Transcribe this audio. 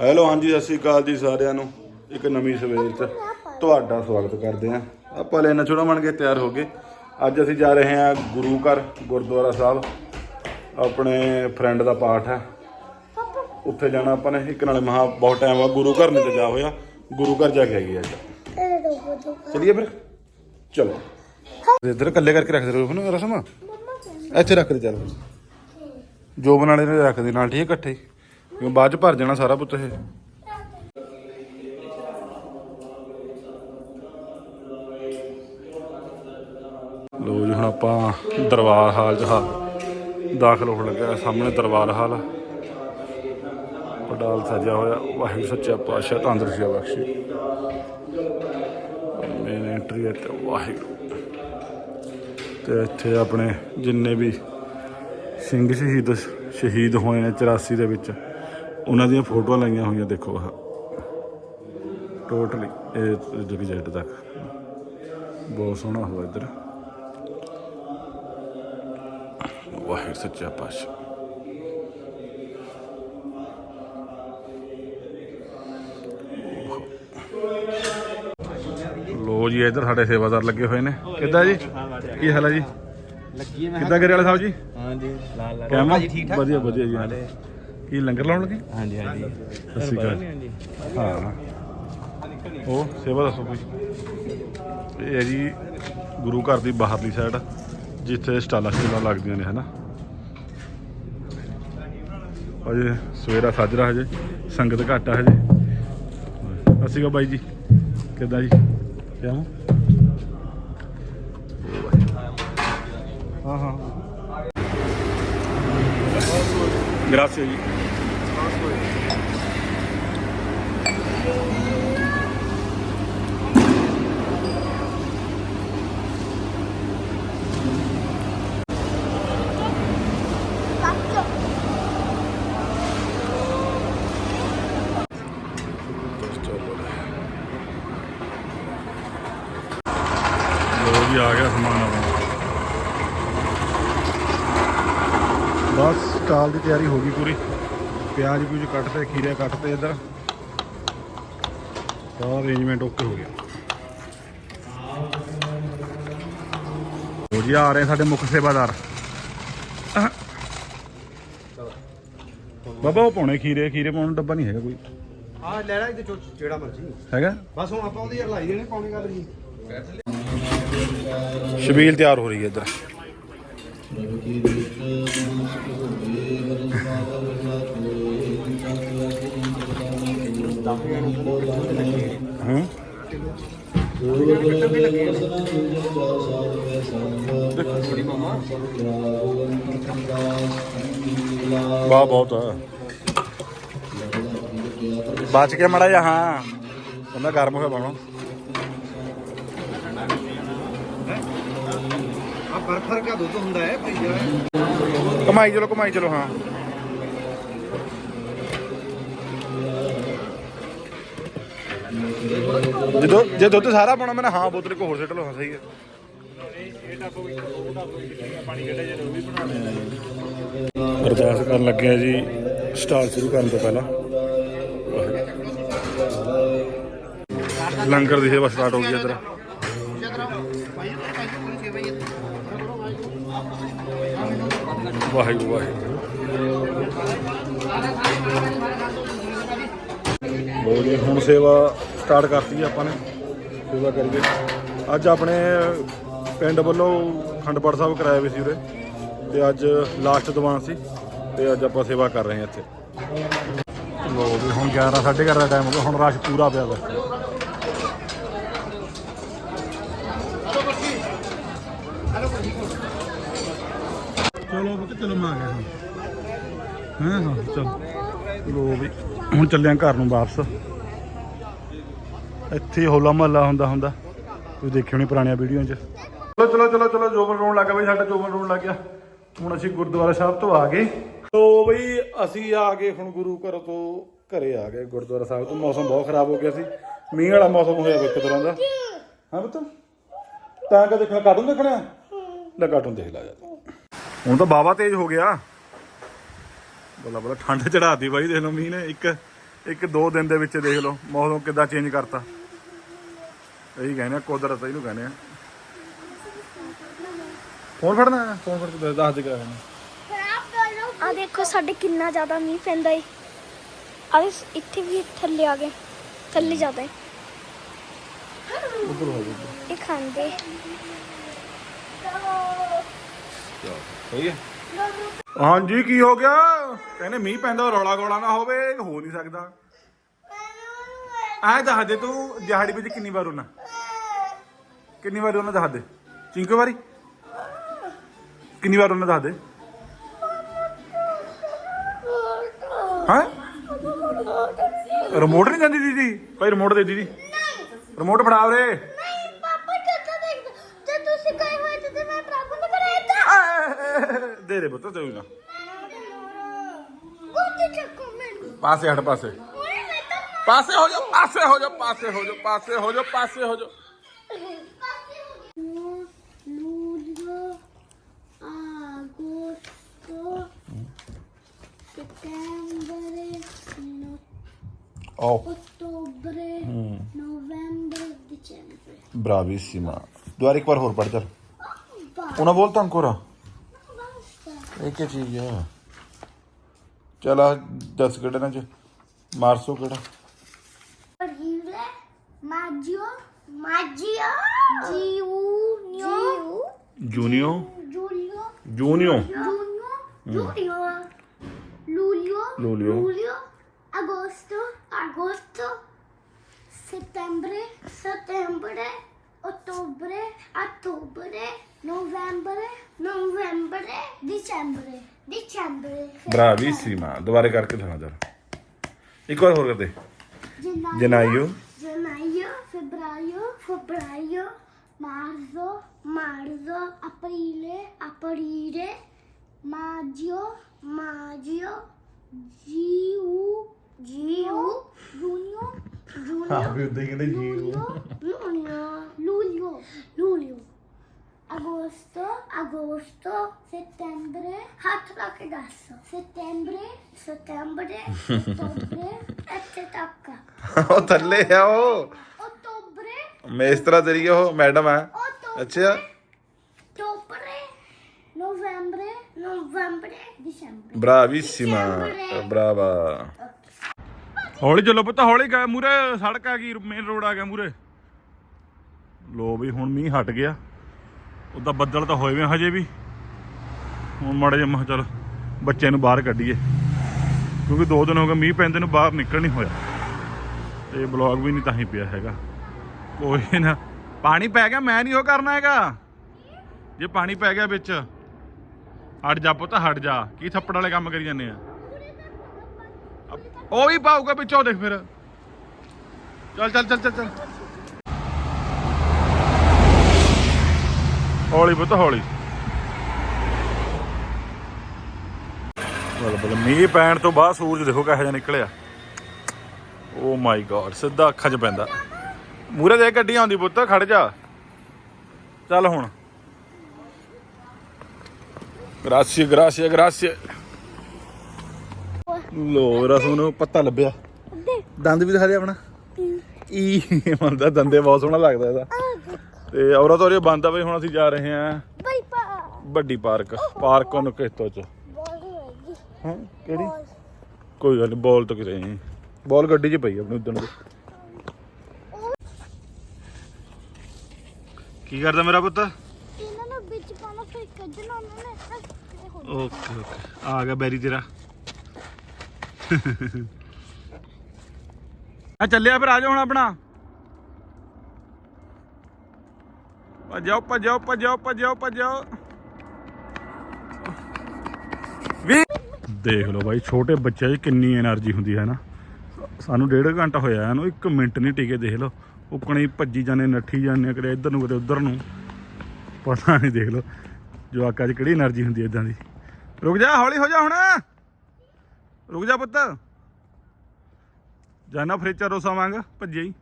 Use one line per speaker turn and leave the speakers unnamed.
Hello ਹਾਂਜੀ ਸਤਿ ਸ਼੍ਰੀ ਅਕਾਲ ਜੀ ਸਾਰਿਆਂ ਨੂੰ। ਇੱਕ ਨਵੀਂ ਸਵੇਰ 'ਚ ਤੁਹਾਡਾ ਸਵਾਗਤ ਕਰਦੇ ਹਾਂ। ਆਪਾਂ ਲੈਣਾ ਛੋੜਾ ਬਣ ਕੇ ਤਿਆਰ ਹੋ ਗਏ। ਅੱਜ ਅਸੀਂ ਜਾ ਰਹੇ ਹਾਂ ਗੁਰੂ ਘਰ ਗੁਰਦੁਆਰਾ ਸਾਹਿਬ। ਆਪਣੇ ਫਰੈਂਡ ਦਾ ਪਾਠ ਹੈ। ਉੱਥੇ ਜਾਣਾ ਆਪਾਂ ਨੇ। ਇੱਕ ਨਾਲੇ ਮਹਾ ਬਹੁਤ ਟਾਈਮ ਆ ਗੁਰੂ ਘਰ ਨਹੀਂ ਤੇ ਜਾ ਹੋਇਆ। ਗੁਰੂ ਘਰ ਜਾ ਕੇ ਆਈਏ ਅੱਜ। ਚਲਿਏ ਫਿਰ? ਚਲੋ। ਇੱਧਰ ਇਕੱਲੇ ਕਰਕੇ ਰੱਖ ਦੇ ਨੂੰ ਰਸਮ। ਇੱਥੇ ਰੱਖ ਦੇ ਚੱਲ। ਜੋ ਬਣਾਣੇ ਨੇ ਰੱਖ ਦੇ ਨਾਲ ਠੀਕ ਇਕੱਠੇ। ਕਿਉਂ ਬਾਅਦ ਚ ਭਰ ਜਾਣਾ ਸਾਰਾ ਪੁੱਤ ਇਹ? ਲੋ ਜੀ, ਹੁਣ ਆਪਾਂ ਦਰਬਾਰ ਹਾਲ ਚ ਹਾ ਦਾਖਲ ਹੋਣ ਲੱਗਾ ਸਾਹਮਣੇ ਦਰਬਾਰ ਹਾਲ ਪਡਾਲ ਸਜਿਆ ਹੋਇਆ। ਵਾਹਿਗੁਰੂ ਸੱਚਾ ਪਾਤਸ਼ਾਹ, ਤੰਦਰੁਸਤੀ ਬਖਸ਼ੇ। ਮੇਨ ਐਂਟਰੀ ਹੈ ਤੇ ਵਾਹਿਗੁਰੂ। ਤੇ ਇੱਥੇ ਆਪਣੇ ਜਿੰਨੇ ਵੀ ਸਿੰਘ ਸ਼ਹੀਦ ਸ਼ਹੀਦ ਹੋਏ ਨੇ 84 ਦੇ ਵਿੱਚ। ਉਹਨਾਂ ਦੀਆਂ ਫੋਟੋਆਂ ਲਾਈਆਂ ਹੋਈਆਂ ਦੇਖੋ ਆਹ। ਟੋਟਲੀ ਇਹ ਜਗ ਜੈਟ ਤੱਕ। ਬਹੁਤ ਸੋਹਣਾ ਹੋਇਆ ਇੱਧਰ। ਵਾਹਿਗੁਰੂ ਸੱਚਾ ਪਾਤਸ਼ਾਹ। ਲੋ ਜੀ ਇੱਧਰ ਸਾਡੇ ਸੇਵਾਦਾਰ ਲੱਗੇ ਹੋਏ ਨੇ। ਕਿੱਦਾਂ ਜੀ? ਕੀ ਹਾਲ ਹੈ ਜੀ?
ਲੱਗੀ ਮੈਂ
ਕਿੱਦਾਂ ਕਰੇ ਵਾਲੇ ਸਾਹਿਬ ਜੀ?
ਹਾਂਜੀ ਲਾਲ ਲਾਲ।
ਕਿਵੇਂ
ਭਾਜੀ ਠੀਕ ਠਾਕ?
ਵਧੀਆ ਵਧੀਆ ਜੀ ਹਾਲੇ ਕੀ ਲੰਗਰ ਲਾਉਣ ਲੱਗੇ?
ਹਾਂਜੀ ਹਾਂਜੀ।
ਸਤਿ ਸ਼੍ਰੀ ਅਕਾਲ।
ਹਾਂਜੀ
ਹਾਂ। ਉਹ ਸੇਵਾ ਦੱਸੋ ਕੋਈ। ਇਹ ਹੈ ਜੀ ਗੁਰੂ ਘਰ ਦੀ ਬਾਹਰਲੀ ਸਾਈਡ ਜਿੱਥੇ ਸਟਾਲਾਂ ਸਟਾਲਾਂ ਲੱਗਦੀਆਂ ਨੇ ਹਨਾ? ਅਜੇ ਸਵੇਰਾ ਸਾਜਰਾ ਹਜੇ ਸੰਗਤ ਘੱਟ ਆ ਹਜੇ। ਅਸੀਂ ਕਾ ਬਾਈ ਜੀ। ਕਿੱਦਾਂ ਜੀ? ਕਿਆ ਹਾਂ ਹਾਂ। ਗ੍ਰਾਸੀਆ ਜੀ। ਲੋ ਆ ਗਿਆ ਸਮਾਨ ਆਪਣਾ। ਬਸ ਸਟਾਲ ਦੀ ਤਿਆਰੀ ਹੋ ਗਈ ਪੂਰੀ। ਪਿਆਜ਼ ਪਿਉਜ ਕੱਟ ਤੇ, ਖੀਰੇ ਕੱਟ ਤੇ ਇੱਧਰ। ਸਾਰਾ ਅਰੇਂਜਮੈਂਟ ਓਕੇ ਹੋ ਗਿਆ। ਲੋ ਜੀ ਆ ਰਹੇ ਸਾਡੇ ਮੁੱਖ ਸੇਵਾਦਾਰ। ਬਾਬਾ ਉਹ ਪਾਉਣੇ ਖੀਰੇ ਖੀਰੇ ਪਾਉਣ ਨੂੰ ਡੱਬਾ ਨਹੀਂ ਹੈਗਾ ਕੋਈ।
ਆ ਲੈ ਲੈ ਇਹਦੇ ਚੋਂ ਜਿਹੜਾ ਮਰਜ਼ੀ।
ਹੈਗਾ?
ਬਸ ਹੁਣ ਆਪਾਂ ਉਹਦੀ ਹਲਾਈ ਦੇਣੇ ਪਾਉਣੀ ਗੱਲ ਜੀ
ਸ਼ਬੀਲ ਤਿਆਰ ਹੋ ਰਹੀ ਹੈ ਇੱਧਰ। ਹੂੰ ਬਾ ਬਹੁਤ ਆ। ਬਚ ਕੇ ਮੜਾ ਜਾ ਹਾਂ। ਉਹਨਾਂ ਗਰਮ ਹੋਇਆ ਪਾਉਣਾ
ਆ ਬਰਫਰ ਦਾ ਦੁੱਧ ਹੁੰਦਾ ਹੈ ਭਈਆ
ਕਮਾਈ ਚਲੋ ਕਮਾਈ ਚਲੋ ਹਾਂ। ਜੇ ਦੁੱਧ ਜੇ ਦੁੱਧ ਸਾਰਾ ਪਾਉਣਾ, ਮੈਂ ਹਾਂ ਬੋਤਲ ਕੋ ਹੋਰ ਸਿੱਟ ਲਓ ਸਹੀ ਹੈ। ਅਰਦਾਸ ਕਰਨ ਲੱਗਿਆ ਜੀ, ਸਟਾਲ ਸ਼ੁਰੂ ਕਰਨ ਤੋਂ ਪਹਿਲਾਂ। ਲੰਗਰ ਦੀ ਸੇਵਾ ਸਟਾਰਟ ਹੋ ਗਈ ਇੱਧਰ। ਵਾਹਿਗੁਰੂ ਵਾਹਿਗੁਰੂ। ਲੋ ਹੁਣ ਸੇਵਾ ਸਟਾਰਟ ਕਰਤੀ ਹੈ ਆਪਾਂ ਨੇ। ਸੇਵਾ ਕਰੀਏ। ਅੱਜ ਆਪਣੇ ਪਿੰਡ ਵੱਲੋਂ ਖੰਡਪੜ ਸਾਹਿਬ ਕਰਾਇਆ ਵੀ ਸੀ ਉਰੇ। ਤੇ ਅੱਜ ਲਾਸਟ ਦੀਵਾਨ ਸੀ। ਤੇ ਅੱਜ ਆਪਾਂ ਸੇਵਾ ਕਰ ਰਹੇ ਹਾਂ ਇੱਥੇ। ਲੋ ਵੀ ਹੁਣ 11 11:30 ਦਾ ਟਾਈਮ ਹੋ ਗਿਆ। ਹੁਣ ਰਸ਼ ਪੂਰਾ ਪਿਆ ਵਾ। ਚਲੋ ਪੁੱਤ ਚਲੋ ਮੈਂ ਆ ਗਿਆ ਹਾਂ ਹਾਂ ਹਾਂ ਚਲ। ਲੋ ਵੀ ਹੁਣ ਚੱਲੇ ਆਂ ਘਰ ਨੂੰ ਵਾਪਸ। ਇੱਥੇ ਹੋਲਾ ਮਹੱਲਾ ਹੁੰਦਾ ਹੁੰਦਾ। ਤੁਸੀਂ ਦੇਖਿਓ ਨਹੀਂ ਪੁਰਾਣੀਆਂ ਵੀਡੀਓ 'ਚ। ਚਲੋ ਚਲੋ ਚਲੋ ਚਲੋ, ਜੋਬਨ ਰੋਣ ਲੱਗਾ ਬਈ, ਸਾਡਾ ਜੋਬਨ ਰੋਣ ਲੱਗ ਗਿਆ। ਹੁਣ ਅਸੀਂ ਗੁਰਦੁਆਰਾ ਸਾਹਿਬ ਤੋਂ ਆ ਗਏ। ਤੋ ਬਈ, ਅਸੀਂ ਆ ਗਏ ਹੁਣ ਗੁਰੂ ਘਰ ਤੋਂ ਘਰੇ ਆ ਗਏ। ਗੁਰਦੁਆਰਾ ਸਾਹਿਬ ਤੋਂ ਮੌਸਮ ਬਹੁਤ ਖਰਾਬ ਹੋ ਗਿਆ ਸੀ। ਮੀਂਹ ਵਾਲਾ ਮੌਸਮ ਹੋਇਆ ਇੱਕ ਤਰ੍ਹਾਂ ਦਾ। ਹਾਂ ਪੁੱਤ? ਤਾਂ ਕਾ ਦੇਖਣਾ ਕਾਰਟੂਨ ਦੇਖਣਾ? ਲੈ ਕਾਰਟੂਨ ਦੇਖ ਲੈ ਜਾ। ਹੁਣ ਤਾਂ ਬਾਵਾ ਤੇਜ਼ ਹੋ ਗਿਆ। ਬੱਲਾ ਬੱਲਾ, ਠੰਡ ਚੜਾਤੀ ਬਾਈ, ਦੇਖ ਲਓ ਮੀਂਹ ਨੇ। ਇੱਕ ਇੱਕ ਦੋ ਦਿਨ ਦੇ ਵਿੱਚ ਦੇਖ ਲਓ, ਮੌਸਮ ਕਿੱਦਾਂ ਚੇਂਜ ਕਰਤਾ। ਇਹੀ ਕਹਿੰਦੇ ਆ ਕੁਦਰਤ ਇਹਨੂੰ ਕਹਿੰਦੇ ਆ। ਫੋਨ ਫੜਨਾ ਹੈ? ਫੋਨ ਫੜ ਕੇ ਦੱਸ ਦੇ ਕਿਆ ਹੈ
ਆ ਦੇਖੋ ਸਾਡੇ ਕਿੰਨਾ ਜ਼ਿਆਦਾ ਮੀਂਹ ਪੈਂਦਾ ਏ। ਆ ਇਸ- ਇੱਥੇ ਵੀ ਥੱਲੇ ਆ ਗਏ ਥੱਲੇ ਜ਼ਿਆਦਾ ਏ।
ਉਧਰ ਹੋ ਜਾ
ਇਹ ਖਾਂਦੇ।
ਸਹੀ ਹੈ ਹਾਂਜੀ ਕੀ ਹੋ ਗਿਆ? ਕਹਿੰਦੇ ਮੀਂਹ ਪੈਂਦਾ ਰੌਲਾ ਗੋਲਾ ਨਾ ਹੋਵੇ ਇਹ ਹੋ ਨਹੀਂ ਸਕਦਾ। ਐ ਦੱਸ ਦੇ ਤੂੰ ਦਿਹਾੜੀ ਵਿੱਚ ਕਿੰਨੀ ਵਾਰ ਉਹਨਾਂ ਕਿੰਨੀ ਵਾਰ ਉਹਨਾਂ ਦੱਸ ਦੇ। ਚਿੰਕੋ ਵਾਰੀ? ਕਿੰਨੀ ਵਾਰ ਉਹਨਾਂ ਦੱਸ ਦੇ। ਹਾਂ? ਰਿਮੋਟ ਨਹੀਂ ਜਾਂਦੀ ਦੀਦੀ? ਭਾਈ ਰਿਮੋਟ ਦੇ ਦੀਦੀ। ਰਿਮੋਟ ਫੜਾ ਉਰੇ। ਦੇ ਦੇ ਪੁੱਤ ਤੇ ਨਾ ਪਾਸੇ ਹਟ ਪਾਸੇ। ਪਾਸੇ ਹੋ ਜਾ ਪਾਸੇ ਹੋ ਜਾ ਪਾਸੇ ਹੋ ਜਾ ਪਾਸੇ ਹੋ ਜਾ ਪਾਸੇ ਹੋ ਜਾ ਆਓ।
ottobre, novembre, dicembre.
ਬਰਾਵੀਸੀਮਾ ਦੁਆਰ ਇੱਕ ਵਾਰ ਹੋਰ ਪੜ ਚੱਲ।
Basta,
ਉਹਨਾਂ ਬੋਲ ਤਾਂ ancora
basta.
ਇਹ ਕੀ ਚੀਜ਼ ਆ। ਚਲ ਆ 10 ਕਿਹੜੇ ਨਾ ਚ? ਮਾਰਸੋ ਕਿਹੜਾ?
Maggio, giugno,
ਜੂਨੀਓ
giugno,
ਜੂਨੀਓ
giugno, giugno, luglio,
Luglio.
luglio, agosto, agosto, settembre, settembre, ottobre, ottobre, novembre, novembre, dicembre, dicembre,
ਬਰਾਵੀਸੀਮਾ ਦੁਬਾਰੇ ਕਰਕੇ ਦਿਖਾ ਚੱਲ ਇੱਕ ਵਾਰ ਹੋਰ ਕਰਦੇ
gennaio,
ਜਨਾਈਓ
gennaio, febbraio, febbraio, marzo, marzo, aprile, aprile, maggio, maggio, giu, giu, giugno, giugno,
Ah, più degno del
luglio, luglio, luglio, agosto, agosto, settembre, hattrak adesso, settembre, settembre, ottobre, e
tacca. Oh, Tarlea,
oh!
ਮੇਸਤਰਾ ਤੇਰੀ ਉਹ madam ਆ।
ottobre,
ਅੱਛਾ।
ottobre, novembre, novembre, dicembre.
ਬਰਾਵੀਸੀਮਾ ਬਰਾਵਾ। ਹੌਲੀ ਚੱਲੋ ਪੁੱਤ ਹੌਲੀ ਗਾ ਮੂਰੇ ਸੜਕ ਆ ਗਈ ਮੇਨ ਰੋਡ ਆ ਗਿਆ ਮੂਰੇ ਲੋ ਵੀ ਹੁਣ ਮੀਂਹ ਹਟ ਗਿਆ। ਉਦਾਂ ਬੱਦਲ ਤਾਂ ਹੋਏ ਵੇ ਹਜੇ ਵੀ। ਹੁਣ ਮਾੜੇ ਜਿਹਾ ਮੈਂ ਚੱਲ ਬੱਚੇ ਨੂੰ ਬਾਹਰ ਕੱਢੀਏ। ਕਿਉਂਕਿ ਦੋ ਦਿਨ ਹੋ ਗਏ ਮੀਂਹ ਪੈਂਦੇ ਨੂੰ ਬਾਹਰ ਨਿਕਲ ਨਹੀਂ ਹੋਇਆ। ਤੇ ਬਲੌਗ ਵੀ ਨਹੀਂ ਤਾਂ ਹੀ ਪਿਆ ਹੈਗਾ। ਕੋਈ ਨਾ। ਪਾਣੀ ਪੈ ਗਿਆ, ਮੈਂ ਨਹੀਂ ਉਹ ਕਰਨਾ ਹੈਗਾ। ਜੇ ਪਾਣੀ ਪੈ ਗਿਆ ਵਿੱਚ, ਹਟ ਜਾ ਪੁੱਤ, ਹਟ ਜਾ। ਕੀ ਥੱਪੜ ਵਾਲੇ ਕੰਮ ਕਰੀ ਜਾਂਦੇ ਆ? ਉਹ ਵੀ ਪਾਊਗਾ ਵਿੱਚੋਂ ਦੇਖ ਫਿਰ। ਚੱਲ ਚੱਲ ਚੱਲ ਚੱਲ ਚੱਲ। ਹੌਲੀ ਪੁੱਤ, ਹੌਲੀ। ਬਲ ਬਲ, ਮੀਂਹ ਪੈਣ ਤੋਂ ਬਾਅਦ ਸੂਰਜ ਦੇਖੋ ਕਿਹੋ ਜਿਹਾ ਨਿਕਲਿਆ। ਓ ਮਾਈ ਗॉड ਸਿੱਧਾ ਅੱਖਾਂ 'ਚ ਪੈਂਦਾ। ਮੂਰੇ ਦੇ ਗੱਡੀ ਆਉਂਦੀ ਪੁੱਤ ਖੜ ਜਾ। ਚੱਲ ਹੁਣ। ਗ੍ਰਾਸੀਆ ਗ੍ਰਾਸੀਆ ਗ੍ਰਾਸੀਆ ਲੋ ਰਸਮ ਨੂੰ ਪੱਤਾ ਲੱਭਿਆ। ਦੰਦ ਵੀ ਦਿਖਾ ਦੇ ਆਪਣਾ। ਈ ਮੰਦਾ ਦੰਦੇ ਬਹੁਤ ਸੋਹਣਾ ਲੱਗਦਾ ਇਹਦਾ। ਤੇ ਔਰਤ ਔਰ ਬੰਦ ਆ ਬਈ ਹੁਣ ਅਸੀਂ ਜਾ ਰਹੇ
bye.
ਵੱਡੀ ਪਾਰਕ ਪਾਰਕ ਨੂੰ ਕਿਤੋਂ ਚ. ਹਾਂ ਕਿਹੜੀ? ਕੋਈ ਗੱਲ ਨਹੀਂ ਬਾਲ ਤੋਂ ਕਿਤੇ ਨਹੀਂ। ਬਾਲ ਗੱਡੀ 'ਚ ਪਈ ਆ ਆਪਣੀ ਉਦੋਂ ਦੀ। ਕੀ ਕਰਦਾ ਮੇਰਾ ਪੁੱਤ? Okay okay. ਆ ਗਿਆ ਬੈਰੀ ਤੇਰਾ। ਆ ਚੱਲਿਆ ਫਿਰ ਆ ਜਾ ਹੁਣ ਆਪਣਾ। ਭਜੋ ਭਜੋ ਭਜੋ ਭਜੋ ਭਜੋ। ਵੀ ਦੇਖ ਲਓ ਬਾਈ ਛੋਟੇ ਬੱਚਿਆਂ 'ਚ ਕਿੰਨੀ એનર્ਜੀ ਹੁੰਦੀ ਹੈ ਨਾ। ਸਾਨੂੰ ਡੇਢ ਘੰਟਾ ਹੋਇਆ ਇਹਨੂੰ 1 ਮਿੰਟ ਨਹੀਂ ਟਿਕੇ ਦੇਖ ਲਓ। ਉਪਕਣੇ ਭੱਜੀ ਜਾਂਦੇ, ਨੱਠੀ ਜਾਂਦੇ ਕਦੇ ਇੱਧਰ ਨੂੰ ਕਦੇ ਉੱਧਰ ਨੂੰ। ਪਤਾ ਨਹੀਂ, ਦੇਖ ਲਓ। ਜਵਾਕਾਂ 'ਚ ਕਿਹੜੀ એનર્ਜੀ ਹੁੰਦੀ ਇਦਾਂ ਦੀ। ਰੁਕ ਜਾ, ਹੌਲੀ ਹੋ ਜਾ ਹੁਣ। ਰੁਕ ਜਾ ਪੁੱਤ। ਜਾਨਾ ਫਰੇਚਾ ਰੋਸਾਵਾਂਗ ਭੱਜੇ ਹੀ